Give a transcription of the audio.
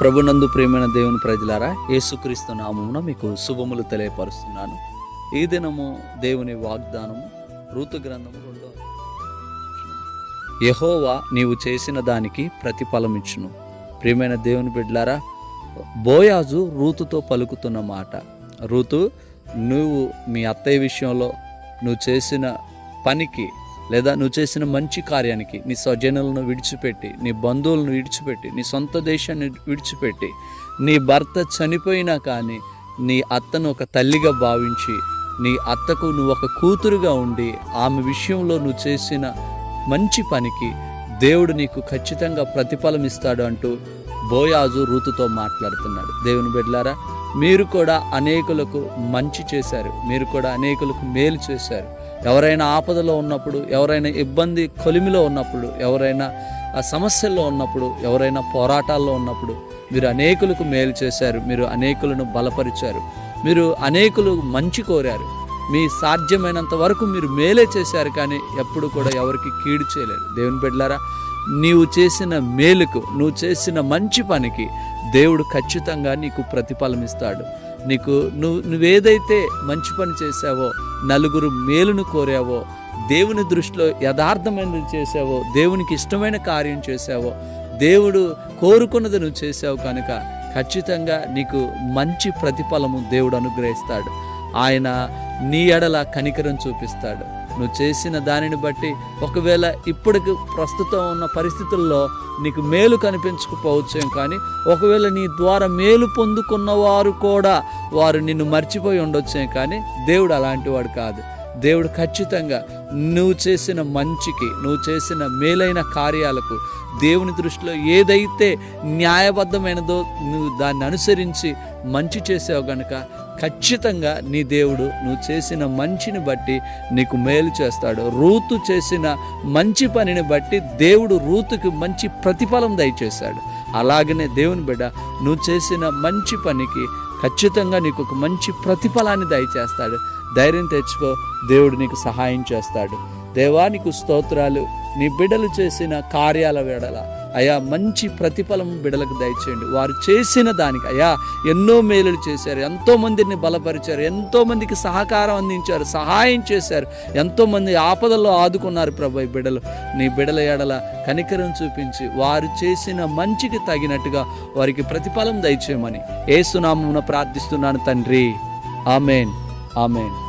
ప్రభునందు ప్రేమైన దేవుని ప్రజలారా యేసుక్రీస్తు నామమున మీకు శుభములు తెలియపరుస్తున్నాను. ఈ దినము దేవుని వాగ్దానము ఋతు గ్రంథము రెండో యహోవా నీవు చేసిన దానికి ప్రతిఫలమిచ్చును. ప్రియమైన దేవుని బిడ్డలారా బోయాజు రూతుతో పలుకుతున్న మాట. రూతు నువ్వు మీ అత్తయ్య విషయంలో నువ్వు చేసిన పనికి లేదా నువ్వు చేసిన మంచి కార్యానికి నీ స్వజనులను విడిచిపెట్టి నీ బంధువులను విడిచిపెట్టి నీ సొంత దేశాన్ని విడిచిపెట్టి నీ భర్త చనిపోయినా కానీ నీ అత్తను ఒక తల్లిగా భావించి నీ అత్తకు నువ్వు ఒక కూతురుగా ఉండి ఆమె విషయంలో నువ్వు చేసిన మంచి పనికి దేవుడు నీకు ఖచ్చితంగా ప్రతిఫలం ఇస్తాడు అంటూ బోయాజు రూతుతో మాట్లాడుతున్నాడు. దేవుని బిడ్డలారా మీరు కూడా అనేకులకు మంచి చేశారు. మీరు కూడా అనేకులకు మేలు చేశారు. ఎవరైనా ఆపదలో ఉన్నప్పుడు ఎవరైనా ఇబ్బంది కొలిమిలో ఉన్నప్పుడు ఎవరైనా ఆ సమస్యల్లో ఉన్నప్పుడు ఎవరైనా పోరాటాల్లో ఉన్నప్పుడు మీరు అనేకులకు మేలు చేశారు మీరు అనేకులను బలపరిచారు మీరు అనేకులు మంచి కోరారు. మీ సాధ్యమైనంత వరకు మీరు మేలే చేశారు కానీ ఎప్పుడు కూడా ఎవరికి కీడు చేయలేరు దేవుని బిడ్డలారా నీవు చేసిన మేలుకు నువ్వు చేసిన మంచి పనికి దేవుడు ఖచ్చితంగా నీకు ప్రతిఫలం ఇస్తాడు నీకు నువ్వు నువ్వేదైతే మంచి పని చేశావో నలుగురు మేలును కోరావో దేవుని దృష్టిలో యథార్థమైనది చేసావో దేవునికి ఇష్టమైన కార్యం చేసావో దేవుడు కోరుకున్నది నువ్వు చేసావు కనుక ఖచ్చితంగా నీకు మంచి ప్రతిఫలము దేవుడు అనుగ్రహిస్తాడు. ఆయన నీ ఎడల కనికరం చూపిస్తాడు. నువ్వు చేసిన దానిని బట్టి ఒకవేళ ఇప్పటికి ప్రస్తుతం ఉన్న పరిస్థితుల్లో నీకు మేలు కనిపించకపోవచ్చేం కానీ ఒకవేళ నీ ద్వారా మేలు పొందుకున్న వారు కూడా వారు నిన్ను మర్చిపోయి ఉండొచ్చేం కానీ దేవుడు అలాంటి వాడు కాదు. దేవుడు ఖచ్చితంగా నువ్వు చేసిన మంచికి నువ్వు చేసిన మేలైన కార్యాలకు దేవుని దృష్టిలో ఏదైతే న్యాయబద్ధమైనదో నువ్వు దాన్ని అనుసరించి మంచి చేసావు గనుక ఖచ్చితంగా నీ దేవుడు నువ్వు చేసిన మంచిని బట్టి నీకు మేలు చేస్తాడు. రూతు చేసిన మంచి పనిని బట్టి దేవుడు రూతుకి మంచి ప్రతిఫలం దయచేశాడు. అలాగనే దేవుని బిడ్డ నువ్వు చేసిన మంచి పనికి ఖచ్చితంగా నీకు ఒక మంచి ప్రతిఫలాన్ని దయచేస్తాడు. ధైర్యం తెచ్చుకో. దేవుడు నీకు సహాయం చేస్తాడు. దేవానికి స్తోత్రాలు. నీ బిడ్డలు చేసిన కార్యాల వేడల అయా మంచి ప్రతిఫలం బిడలకు దయచేయండి. వారు చేసిన దానికి అయా ఎన్నో మేలులు చేశారు ఎంతో మందిని బలపరిచారు ఎంతో మందికి సహకారం అందించారు సహాయం చేశారు ఎంతో మంది ఆపదల్లో ఆదుకున్నారు ప్రభు బిడలు. నీ బిడల ఎడల కనికరం చూపించి వారు చేసిన మంచికి తగినట్టుగా వారికి ప్రతిఫలం దయచేయమని ఏసునామమున ప్రార్థిస్తున్నాను తండ్రి. ఆమెన్. ఆమెన్.